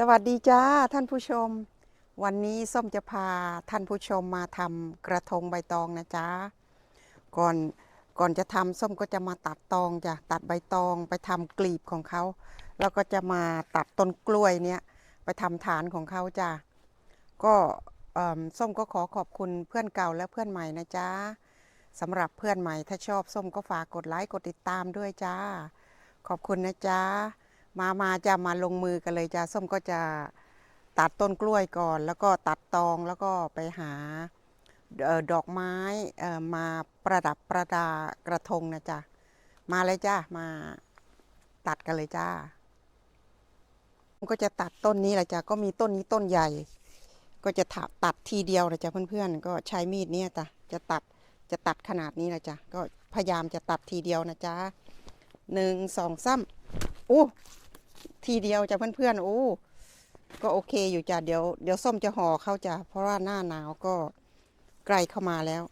สวัสดีจ้าท่านผู้ชม วันนี้ส้มจะพาท่านผู้ชมมาทำกระทงใบตองนะจ๊ะก่อนก่อนจะทำส้มก็จะมาตัดตองจ้ะตัดใบตองไปทำกลีบของเขา แล้วก็จะมาตัดต้นกล้วยเนี้ยไปทำฐานของเขาจ้ะก็ส้มก็ขอขอบคุณเพื่อนเก่าและเพื่อนใหม่นะจ๊ะสำหรับเพื่อนใหม่ถ้าชอบส้มก็ฝากกดไลค์กดติดตามด้วยจ้า ขอบคุณนะจ๊ะ มามาจะมาลงมือกันเลยจ้าส้มก็จะตัดต้นกล้วยก่อน แล้วก็ตัดตองแล้วก็ไปหาออดอกไม้ออมาประดับประดากระทงนะจ๊ะมาเลยจ้ามาตัดกันเลยจ้าก็จะตัดต้นนี้แหละจ้ะก็มีต้นนี้ต้นใหญ่ ก็จะตัดตัดทีเดียวนะจ๊ะเพื่อนๆ ก็ใช้มีดเนี่ยจ้ะจะตัดจะตัดขนาดนี้นะจ๊ะก็พยายามจะตัดทีเดียวนะจ๊ะหนึ่งสองสามโอ้ ทีเดียวจ้ะเพื่อนๆโอ้ก็โอเคอยู่จ้ะเดี๋ยวเดี๋ยวส้มจะห่อเข้าจ้ะเพราะว่าหน้าหนาวก็ใกล้เข้ามาแล้ว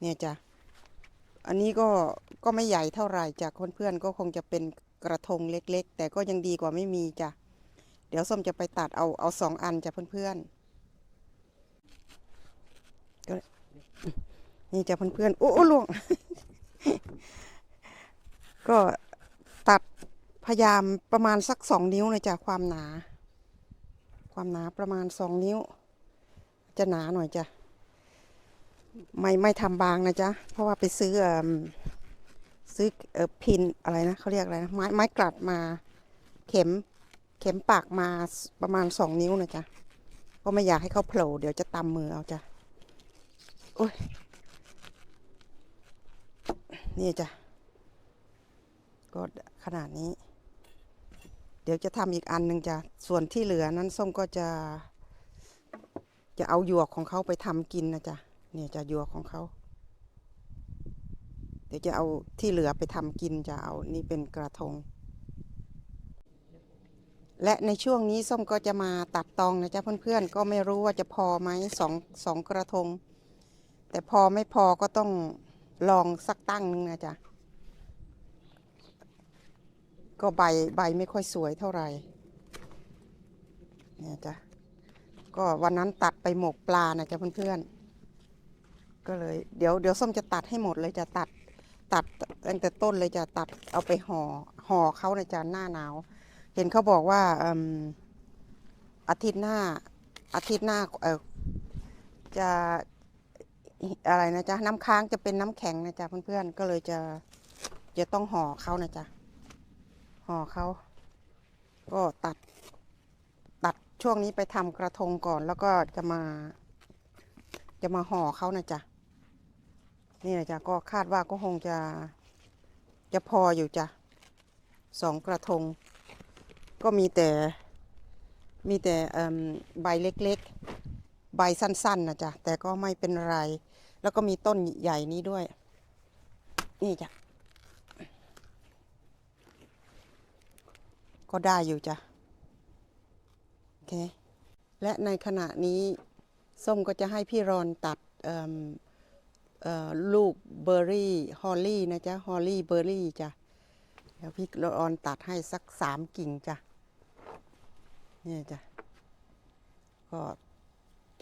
เนี่ยจ้ะอันนี้ก็ก็ไม่ใหญ่เท่าไหร่จ้ะเพื่อนๆก็คงจะเป็นกระทงเล็ก ๆ แต่ก็ยังดีกว่าไม่มีจ้ะเดี๋ยวส้มจะไปตัดเอาเอาสองอันจ้ะเพื่อนๆก็นี่จ้ะเพื่อนๆโอ้ล่วง ก็ พยายามประมาณสักสองนิ้วเลยจ้ะความหนา ความหนาประมาณสองนิ้ว จะหนาหน่อยจ้ะไม่ไม่ทำบางนะจ๊ะเพราะว่าไปซื้อซื้อพินอะไรนะเขาเรียกอะไรนะไม้ไม้กลัดมาเข็มเข็มปากมาประมาณสองนิ้วนะจ๊ะเพราะไม่อยากให้เขาโผล่เดี๋ยวจะตำมือเอาจ้ะโอ้ยนี่จ้ะก็ขนาดนี้ ดี๋ยวจะทำอีกอันหนึ่งจ้ะส่วนที่เหลือนั้นส้มก็จะ จะเอาหยวกของเขาไปทำกินนะจ๊ะเนี่ยจะหยวกของเขาเดี๋ยวจะเอาที่เหลือไปทำกินจะเอานี่เป็นกระทง และในช่วงนี้ส้มก็จะมาตัดตองนะจ๊ะเพื่อนๆ ก็ไม่รู้ว่าจะพอไหมสองสองกระทง แต่พอไม่พอก็ต้องลองสักตั้งนึงนะจ๊ะ ก็ใบใบไม่ค่อยสวยเท่าไหร่เนี่ยจ้ะก็วันนั้นตัดไปหมกปลานะจ๊ะเพื่อนๆก็เลยเดี๋ยวเดี๋ยวส้มจะตัดให้หมดเลยจะตัดตัดตั้งแต่ต้นเลยจะตัดเอาไปห่อห่อเขานะจ๊ะหน้าหนาว เห็นเขาบอกว่าอืมอาทิตย์หน้าอาทิตย์หน้าเออจะอะไรนะจ๊ะน้ำค้างจะเป็นน้ำแข็งนะจ๊ะเพื่อนๆก็เลยจะจะต้องห่อเขานะจ๊ะ ห่อเขาก็ตัด ตัดช่วงนี้ไปทำกระทงก่อนแล้วก็จะมา จะมาห่อเขานะจ๊ะนี่นะจ๊ะก็คาดว่าก็คงจะจะพออยู่จ้ะสองกระทง ก็มีแต่มีแต่ใบเล็กๆ ใบสั้นๆนะจ๊ะแต่ก็ไม่เป็นไร แล้วก็มีต้นใหญ่นี้ด้วย นี่จ้ะ ก็ได้อยู่จ้ะ โอเค และในขณะนี้ส้มก็จะให้พี่รอนตัดลูกเบอร์รี่ฮอลลี่นะจ๊ะฮอลลี่เบอร์รี่จ้ะ เดี๋ยวพี่รอนตัดให้สักสามกิ่งจ้ะ เนี่ยจ้ะ ก็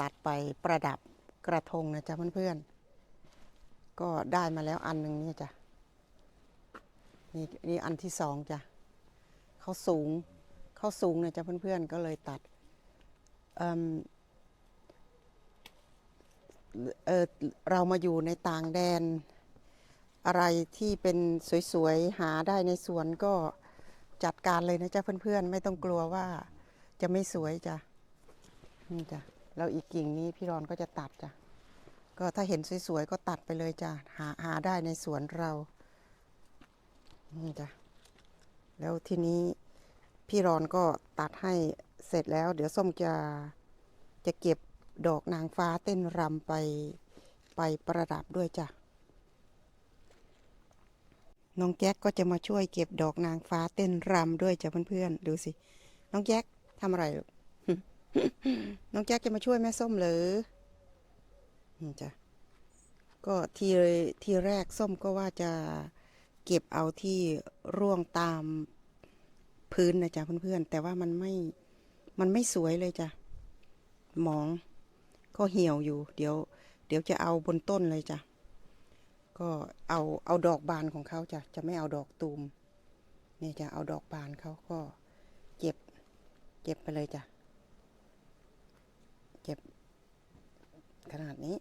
ตัดไปประดับกระทงนะจ๊ะเพื่อนๆ ก็ได้มาแล้วอันหนึ่งเนี่ยจ้ะ นี่นี่อันที่สองจ้ะ เขาสูงเขาสูงนะจ๊ะเพื่อนๆก็เลยตัดเเเรามาอยู่ในต่างแดน อะไรที่เป็นสวยๆ หาได้ในสวนก็จัดการเลยนะจ๊ะเพื่อนๆ ไม่ต้องกลัวว่าจะไม่สวยจ้ะนี่จ้ะแล้วอีกกิ่งนี้พี่รอนก็จะตัดจ้ะก็ถ้าเห็นสวยๆ ก็ตัดไปเลยจ้ะหาหาได้ในสวนเรานี่จ้ะ แล้วทีนี้พี่รอนก็ตัดให้เสร็จแล้ว เดี๋ยวส้มจะจะเก็บดอกนางฟ้าเต้นรำไปไปประดับด้วยจ้ะ น้องแจ็คก็จะมาช่วยเก็บดอกนางฟ้าเต้นรำด้วยจ้ะเพื่อนๆดูสิ น้องแจ็คทำอะไรลูกน้องแจ็คจะมาช่วยแม่ส้มหรือจ้ะก็ทีทีแรกส้มก็ว่าจะ เก็บเอาที่ร่วงตามพื้นนะจ๊ะเพื่อนๆ แต่ว่ามันไม่ มันไม่สวยเลยจ้ะ หมอง ก็เหี่ยวอยู่ เดี๋ยว เดี๋ยวจะเอาบนต้นเลยจ้ะ ก็เอา เอาดอกบานของเขาจ้ะ จะไม่เอาดอกตูม เนี่ยจะเอาดอกบานเขาก็เก็บ เก็บไปเลยจ้ะ เก็บขนาดนี้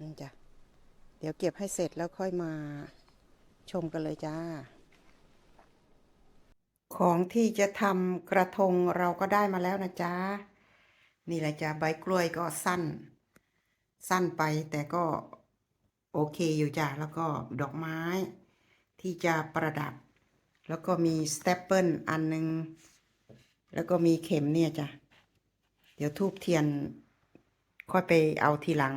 นี่จ้ะ เดี๋ยวเก็บให้เสร็จแล้วค่อยมาชมกันเลยจ้า ของที่จะทำกระทงเราก็ได้มาแล้วนะจ๊ะ นี่แหละจ้ะใบกล้วยก็สั้น สั้นไปแต่ก็โอเคอยู่จ้ะ แล้วก็ดอกไม้ที่จะประดับ แล้วก็มีสเตปเปิลอันหนึง แล้วก็มีเข็มเนี่ยจ้ะ เดี๋ยวทูบเทียนค่อยไปเอาทีหลัง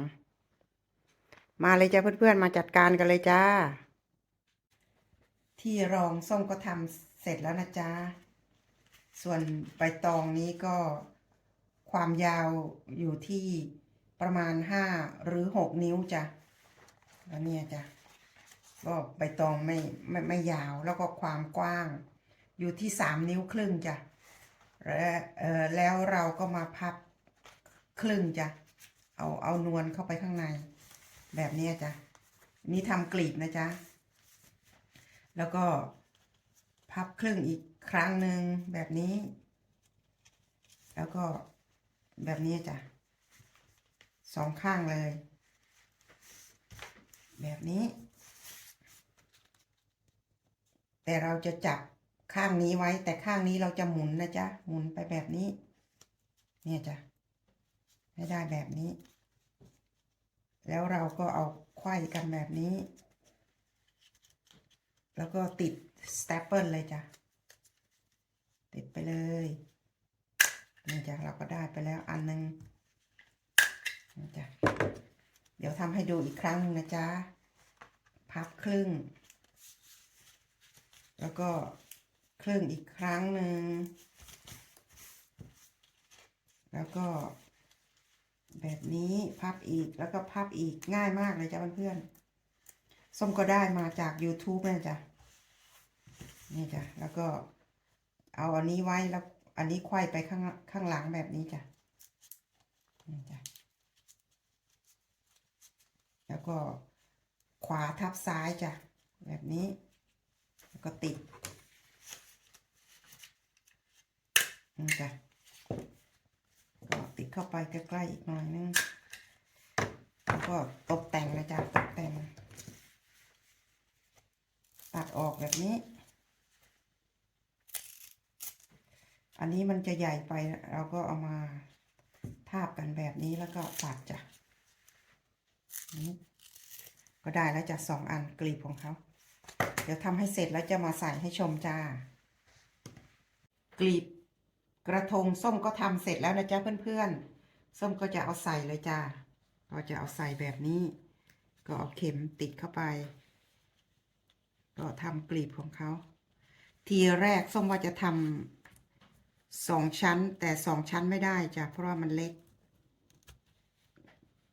มาเลยจ้ะเพื่อนๆ มาจัดการกันเลยจ้า ที่รองส้มก็ทำเสร็จแล้วนะจ๊ะ ส่วนใบตองนี้ก็ความยาวอยู่ที่ประมาณห้าหรือหกนิ้วจ้ะแล้วเนี่ยจ้ะก็ใบตองไม่ไม่ไม่ยาวแล้วก็ความกว้าง อยู่ที่สามนิ้วครึ่งจ้ะและเออแล้วเราก็มาพับครึ่งจ้ะเอาเอานวลเข้าไปข้างใน แบบนี้จ้ะนี่ทำกลีบนะจ๊ะ แล้วก็พับครึ่งอีกครั้งหนึ่งแบบนี้ แล้วก็แบบนี้จ้ะสองข้างเลย แบบนี้ แต่เราจะจับข้างนี้ไว้ แต่ข้างนี้เราจะหมุนนะจ๊ะ หมุนไปแบบนี้ เนี่ยจ้ะ ให้ได้แบบนี้ แล้วเราก็เอาไขว้กันแบบนี้ แล้วก็ติดสเตปเปิลเลยจ้ะ ติดไปเลยนี่จ้ะเราก็ได้ไปแล้วอันหนึงนี่จ้ะเดี๋ยวทำให้ดูอีกครั้งนึงนะจ๊ะ พับครึ่ง แล้วก็ครึ่งอีกครั้งหนึ่ง แล้วก็ แบบนี้พับอีกแล้วก็พับอีกง่ายมากเลยจ้ะเพื่อนๆส้มก็ได้มาจาก YouTube นะจ๊ะนี่จ้ะแล้วก็เอาอันนี้ไว้แล้วอันนี้ไขว้ไปข้างข้างหลังแบบนี้จ้ะนี่จ้ะแล้วก็ขวาทับซ้ายจ้ะแบบนี้ แล้วก็ติดนี่จ้ะ เข้าไปใกล้ๆอีกหน่อยนึงแล้วก็ตกแต่งนะจ๊ะตกแต่ง ตัดออกแบบนี้ อันนี้มันจะใหญ่ไปเราก็เอามาทาบกันแบบนี้แล้วก็ตัดจ้ะนี่ก็ได้แล้วจ้ะสองอันกลีบของเขาเดี๋ยวทำให้เสร็จแล้วจะมาใส่ให้ชมจ้า กลีบกระทงส้มก็ทำเสร็จแล้วนะจ๊ะเพื่อนๆ ส้มก็จะเอาใส่เลยจ้าก็จะเอาใส่แบบนี้ ก็เอาเข็มติดเข้าไป ก็ทำกลีบของเขา ทีแรกส้มว่าจะทำสองชั้น แต่สองชั้นไม่ได้จ้ะเพราะว่ามันเล็ก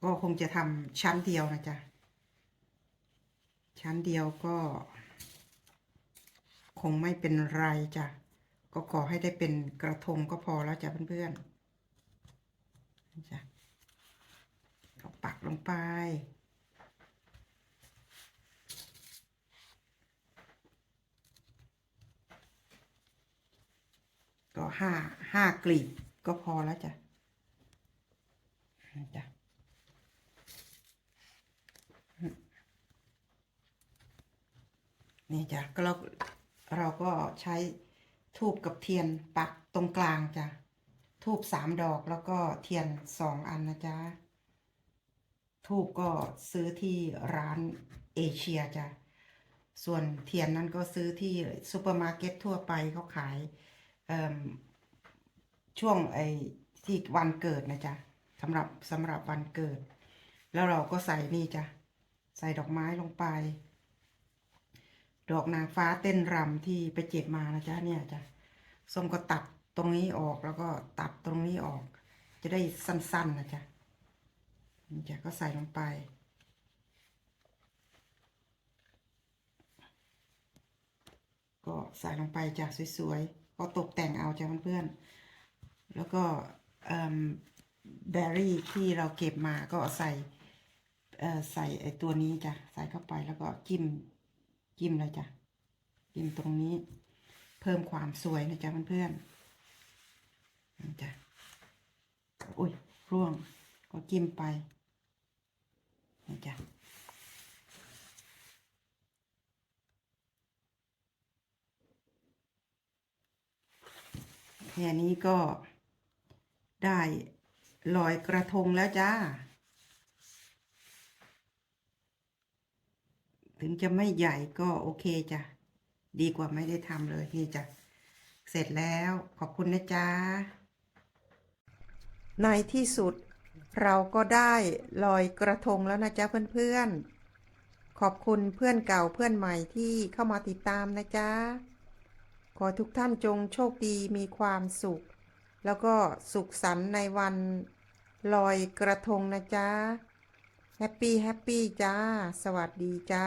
ก็คงจะทำชั้นเดียวนะจ๊ะชั้นเดียวก็ คงไม่เป็นไรจ้ะก็ขอให้ได้เป็นกระทงก็พอแล้วจ้ะเพื่อนๆ นี่จ้ะก็ปักลงไป ก็ห้าห้ากลีบก็พอแล้วจ้ะจ้ะนี่จ้ะก็เราเราก็ใช้ทูบกับเทียนปักตรงกลางจ้ะ ทูบสามดอกแล้วก็เทียนสองอันนะจ๊ะทูบก็ซื้อที่ร้านเอเชียจ้ะ ส่วนเทียนนั้นก็ซื้อที่ซูเปอร์มาร์เก็ตทั่วไปเขาขายช่วงไอ้ที่วันเกิดนะจ๊ะสำหรับสำหรับวันเกิด แล้วเราก็ใส่นี่จ้ะ ใส่ดอกไม้ลงไป ดอกนางฟ้าเต้นรำที่ไปเจ็บมานะจ๊ะเนี่ยจ้ะส้มก็ตัด ตรงนี้ออกแล้วก็ตัดตรงนี้ออก จะได้สั้น ๆ นะจ๊ะนี่จ้ะก็ใส่ลงไป ก็ใส่ลงไปจ้ะสวยๆก็ตกแต่งเอาจ้ะเพื่อนๆแล้วก็เอิ่มเบอร์รี่ที่เราเก็บมาก็ใส่เอ่อใส่ไอตัวนี้จ้ะใส่เข้าไปแล้วก็จิ้มจิ้มเลยจ้ะจิ้มตรงนี้ เพิ่มความสวยนะจ๊ะเพื่อนๆ จ้ะอุ้ยร่วงก็จิ้มไปนี่จ้ะแค่นี้ก็ได้ลอยกระทงแล้วจ้า ถึงจะไม่ใหญ่ก็โอเคจ้ะ ดีกว่าไม่ได้ทำเลยนี่จ้ะ เสร็จแล้วขอบคุณนะจ๊ะ ในที่สุดเราก็ได้ลอยกระทงแล้วนะจ๊ะเพื่อนๆ ขอบคุณเพื่อนเก่าเพื่อนใหม่ที่เข้ามาติดตามนะจ๊ะ ขอทุกท่านจงโชคดีมีความสุข แล้วก็สุขสันต์ในวันลอยกระทงนะจ๊ะ แฮปปี้แฮปปี้จ้า สวัสดีจ้า